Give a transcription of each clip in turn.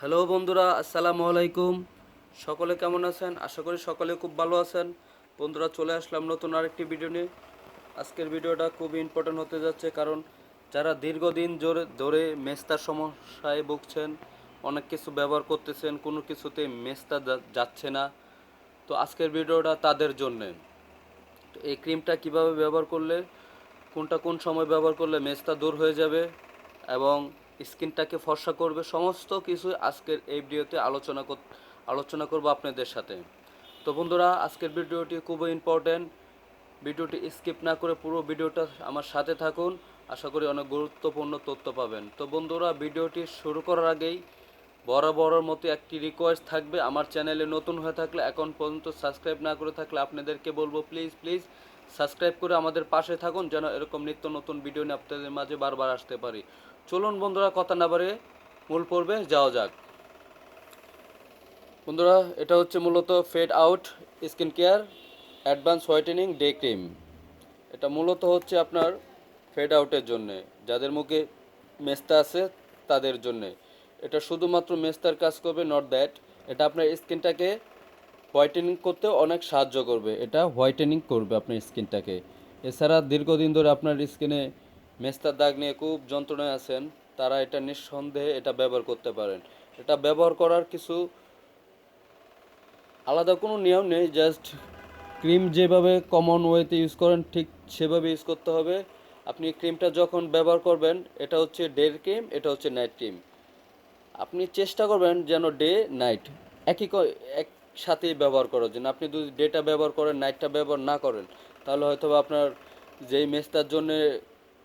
Hello বন্ধুরা, আসসালামু আলাইকুম। সকলে কেমন আছেন? আশা করি সকলে খুব ভালো আছেন। বন্ধুরা, চলে আসলাম নতুন আরেকটি ভিডিও নিয়ে। আজকের ভিডিওটা খুব ইম্পর্টেন্ট হতে যাচ্ছে কারণ যারা দীর্ঘদিন জোরে, ধরে মেস্তার সমস্যায় ভুগছেন, অনেক কিছু ব্যবহার করতেছেন, কোনো কিছুতে মেস্তা যাচ্ছে না। তো আজকের ভিডিওটা তাদের জন্যে। তো এই ক্রিমটা কীভাবে ব্যবহার করলে, কোনটা কোন সময় ব্যবহার করলে মেজটা দূর হয়ে যাবে এবং স্কিনটাকে ফর্সা করবে, সমস্ত কিছু আজকের এই ভিডিওতে আলোচনা আলোচনা করব আপনাদের সাথে। তো বন্ধুরা, আজকের ভিডিওটি খুবই ইম্পর্ট্যান্ট ভিডিওটি স্কিপ না করে পুরো ভিডিওটা আমার সাথে থাকুন। আশা করি অনেক গুরুত্বপূর্ণ তথ্য পাবেন। তো বন্ধুরা, ভিডিওটি শুরু করার আগেই বরাবরের মতো একটি রিকোয়েস্ট থাকবে। আমার চ্যানেলে নতুন হয়ে থাকলে এখন পর্যন্ত সাবস্ক্রাইব না করে থাকলে আপনাদেরকে বলব প্লিজ প্লিজ সাবস্ক্রাইব করে আমাদের পাশে থাকুন যেন এরকম নিত্য নতুন ভিডিও নিয়ে আপনাদের মাঝে বারবার আসতে পারি। চলুন বন্ধুরা, কথা না বাড়িয়ে মূল পর্বে যাওয়া যাক। বন্ধুরা, এটা হচ্ছে মূলত fade out skin care advance whitening day cream এটা মূলত হচ্ছে আপনার ফেড আউটের জন্যে। যাদের মুখে মেস্তা আছে, তাদের জন্যে। এটা শুধুমাত্র মেস্তার কাজ করবে নট দ্যাট এটা আপনার স্কিনটাকে হোয়াইটেনিং করতেও অনেক সাহায্য করবে। এটা হোয়াইটেনিং করবে আপনার স্কিনটাকে। এছাড়া দীর্ঘদিন ধরে আপনার স্কিনে মেস্তার দাগ নিয়ে খুব যন্ত্রণায় আছেন, তারা এটা নিঃসন্দেহে এটা ব্যবহার করতে পারেন। এটা ব্যবহার করার কিছু আলাদা কোনো নিয়ম নেই জাস্ট ক্রিম যেভাবে কমন ওয়েতে ইউজ করেন, ঠিক সেভাবে ইউজ করতে হবে। আপনি ক্রিমটা যখন ব্যবহার করবেন, এটা হচ্ছে ডে ক্রিম এটা হচ্ছে নাইট ক্রিম আপনি চেষ্টা করবেন যেন ডে নাইট একই একসাথেই ব্যবহার করার জন্য। আপনি যদি ডেটা ব্যবহার করেন নাইটটা ব্যবহার না করেন, তাহলে হয়তো আপনার যেই মেস্তার জন্য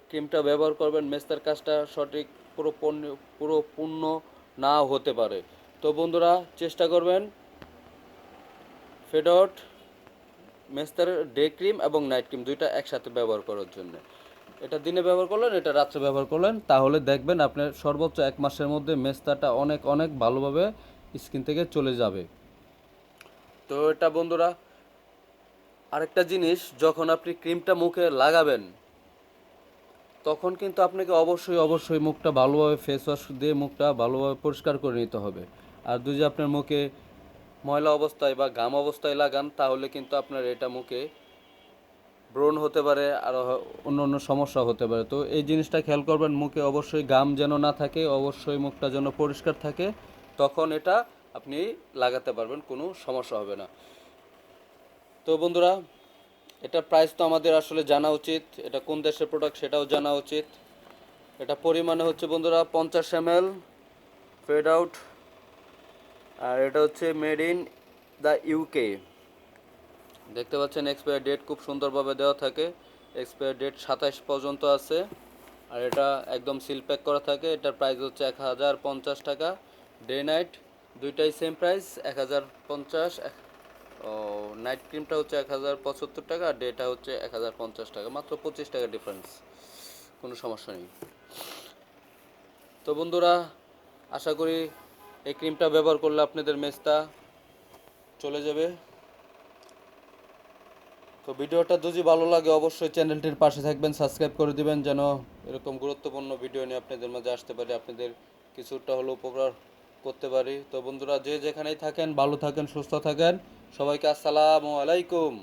ক্রিমটা ব্যবহার করবেন মেস্তার কাজটা সঠিক, পুরো পণ্য, পুরো পূর্ণ না হতে পারে। তো বন্ধুরা, চেষ্টা করবেন ফেড আউট মেস্তার ডে ক্রিম এবং নাইট ক্রিম দুইটা একসাথে ব্যবহার করার জন্য। এটা দিনে ব্যবহার করলেন, এটা রাত্রে ব্যবহার করলেন। তাহলে দেখবেন আপনার সর্বোচ্চ এক মাসের মধ্যে মেস্তাটা অনেক অনেক ভালোভাবে স্কিন থেকে চলে যাবে। তো এটা বন্ধুরা, আরেকটা জিনিস, যখন আপনি ক্রিমটা মুখে লাগাবেন, তখন কিন্তু আপনাকে অবশ্যই অবশ্যই মুখটা ভালোভাবে ফেস ওয়াশ দিয়ে মুখটা ভালোভাবে পরিষ্কার করে নিতে হবে। আর যদি আপনার মুখে ময়লা অবস্থায় বা ঘাম অবস্থায় লাগান, তাহলে কিন্তু আপনার এটা মুখে ব্রণ হতে পারে, আর অন্য অন্য সমস্যা হতে পারে। তো এই জিনিসটা খেয়াল করবেন, মুখে অবশ্যই গাম যেন না থাকে, অবশ্যই মুখটা যেন পরিষ্কার থাকে, তখন এটা আপনি লাগাতে পারবেন, কোনো সমস্যা হবে না। তো বন্ধুরা, এটা প্রাইস তো আমাদের আসলে জানা উচিত, এটা কোন দেশের প্রোডাক্ট সেটাও জানা উচিত। এটা পরিমাণে হচ্ছে বন্ধুরা পঞ্চাশ এম এল ফেড আউট আর এটা হচ্ছে মেড ইন দ্য ইউকে দেখতে পাচ্ছেন এক্সপায়ার ডেট খুব সুন্দরভাবে দেওয়া থাকে। এক্সপায়ার ডেট সাতাশ পর্যন্ত আছে। আর এটা একদম সিল প্যাক করা থাকে। এটার প্রাইস হচ্ছে এক হাজার পঞ্চাশ টাকা। ডে নাইট দুইটাই সেম প্রাইস এক হাজার পঞ্চাশ। ও নাইট ক্রিমটা হচ্ছে এক হাজার পঁচাত্তর টাকা আর ডেটা হচ্ছে এক হাজার পঞ্চাশ টাকা। মাত্র পঁচিশ টাকা ডিফারেন্স কোনো সমস্যা নেই। তো বন্ধুরা, আশা করি এই ক্রিমটা ব্যবহার করলে আপনাদের মেজটা চলে যাবে। তো ভিডিওটা যদি ভালো লাগে, অবশ্যই চ্যানেলটির পাশে থাকবেন, সাবস্ক্রাইব করে দিবেন, যেন এরকম গুরুত্বপূর্ণ ভিডিও নিয়ে আপনাদের মাঝে আসতে পারি, আপনাদের কিছুটা হলো উপকার করতে পারি। তো বন্ধুরা, যে যেখানেই থাকেন, ভালো থাকেন, সুস্থ থাকেন। সবাইকে আসসালামু আলাইকুম।